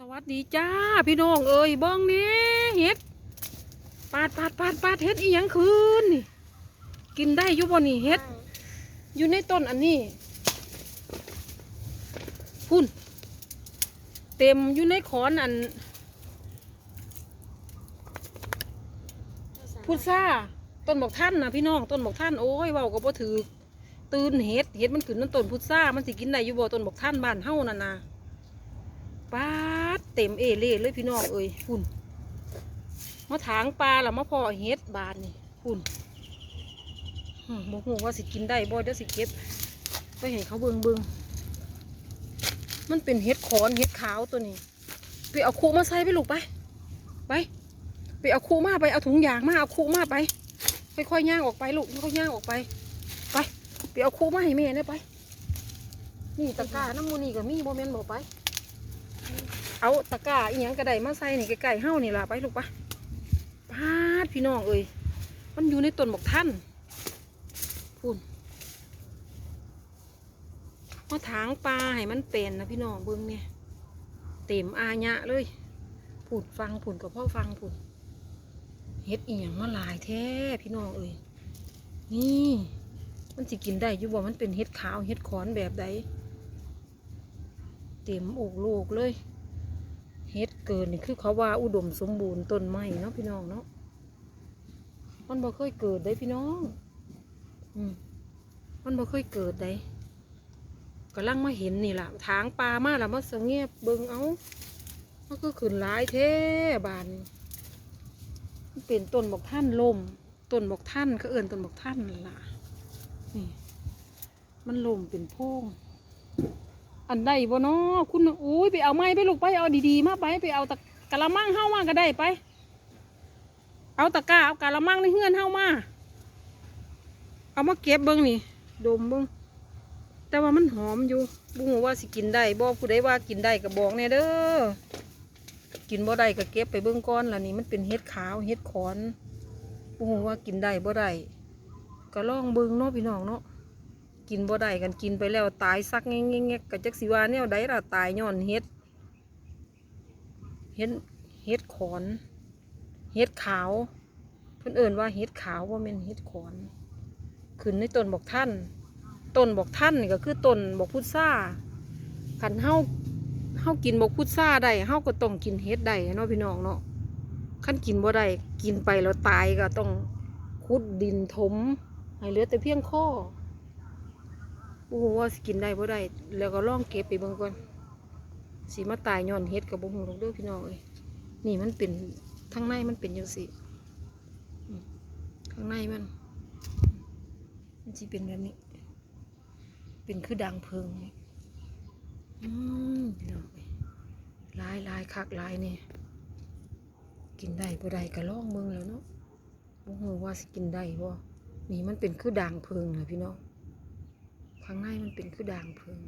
สวัสดีจ้าพี่น้องเอ้ยบ้องนี่เฮ็ดปาดปาดปาดปาดเฮ็ดอีหยังคืนนี่กินได้อยู่บ่นี่เฮ็ด อยู่ในต้นอันนี้พุ่น เต็มอยู่ในขอนอันพุทราต้นบอกท่านนะพี่น้องต้นบอกท่านโอ้ยเว้าก็บ่ถือตื่นเฮ็ดเฮ็ดมันขึ้นนั่นต้นพุทรามันสิกินได้อยู่บ่ต้นบอกท่านบ้านเฮานั่นน่ะปา เต็มเอเล่เลยพี่น้องเอ้ยพุ่นมาถางปลาแล้วมาพอเฮ็ดบานนี่พุ่นอืมบอกว่าสิกินได้บ่เดี๋ยวสิเก็บไปให้เขาเบิงเบิงมันเป็นเฮ็ดขอนเฮ็ดขาวตัวนี้ ไปเอาคูมาใส่ไปลูกไป ไป ไปเอาคูมาไปเอาถุงยางมาเอาคูมาไปค่อยๆย่างออกไปลูกค่อยๆย่างออกไป ไปไปเอาคูมาให้แม่เนี่ยไป นี่ตะกร้าน้ำมูนี่ก็มีโมเมนบอกไป เอาตะกร้าอีหยังกระไดมาใส่นี่ใกล้ๆเฮ้านี่ล่ะไปลูกปะพาดพี่น้องเอ้ยมันอยู่ในต้นบอกท่านพูนมาถางปลาให้มันเป็นนะพี่น้องเบิ้งเนี่ยเต็มอาญะเลยผุดฟังผุดกับพ่อฟังผุดเฮ็ดอีหยังมาหลายแท้พี่น้องเอ้ยนี่มันสิกินได้อยู่บ่มันเป็นเฮ็ดขาวเฮ็ดขอนแบบใดเต็มอกโลกเลย เฮ็ดเกินนี่คือเขาว่าอุดมสมบูรณ์ต้นไม้เนาะพี่น้องเนาะมันบ่เคยเกิดได้พี่น้อง อืมมันบ่เคยเกิดได้กำลังมาเห็นนี่ล่ะทางปลามาแล้วมาสังเงียบเบิ่งเอามันก็ขึ้นหลายแท้บานนี่มันเป็นต้นบอกท่านลมต้นบอกท่านก็เอื่นต้นบอกท่านล่ะนี่มันลมเป็นโพรง อันใดบ่เนาะคุณโอ้ยไปเอาไม้ไปลูกไปเอาดีๆมาไปไปเอาตะกะละมังเฮ้ามาก็ได้ไป เอาตะกร้าเอากะละมังในเฮือนเฮ้ามา เอามาเก็บเบิ้งนี่ดมเบิ้งแต่ว่ามันหอมอยู่บุ้งว่าสิกินได้บอกผู้ใดว่ากินได้ก็บอกแน่เด้อกินบ่ได้ก็เก็บไปเบิ้งก้อนล่ะนี่มันเป็นเห็ดขาวเห็ดขอนบุ้งว่ากินได้บ่ได้ก็ลองเบิ้งเนาะพี่น้องเนาะ กินบ่ได้กันกินไปแล้วตายซักแง่งๆๆกับจักสิว่าแนวใดล่ะตายย้อนเฮ็ดเฮ็ดเฮ็ดขอนเฮ็ดขาว เพิ่นเอิ่นว่าเฮ็ดขาวว่าแม่นเฮ็ดขอนขึ้นในต้นบอกท่านต้นบอกท่านก็คือต้นบอกพุทราคันเฮาเฮากินบอกพุทราได้เฮาก็ต้องกินเฮ็ดได้เนาะพี่น้องเนาะคันกินบ่ได้กินไปแล้วตายก็ต้องขุดดินถมให้เหลือแต่เพียงข้อ บ่ฮู้ว่าสิกินได้บ่ได้ แล้วก็ลองเก็บไปเบิ่งก่อนสิมาตายย้อนเฮ็ดกับบ่ฮู้หรอกเด้อพี่น้องเอ้ยนี่มันเป็นข้างในมันเป็นจังซี่ข้างในมัน มันสิเป็นแบบนี้ เป็นคือดังเพิงนี่อืมพี่น้องเอ้ยลายลายคักลายนี่กินได้บ่ได้ก็ลองเบิ่งแล้วเนาะบ่ฮู้ว่าสิกินได้บ่นี่มันเป็นคือด่างเพิงนะพี่น้อง ข้างในมันเป็นคือด่างเพลิง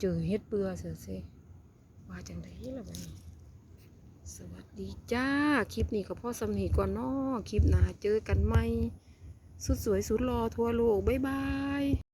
เจอเฮ็ดเปือเสียสิว่าจังไดล่ะบัดนี้สวัสดีจ้า คลิปนี้ก็พ่อสำนีก่อนเนาะคลิปหน้าเจอกันใหม่สุดสวยสุดรอทั่วโลก บ๊ายบาย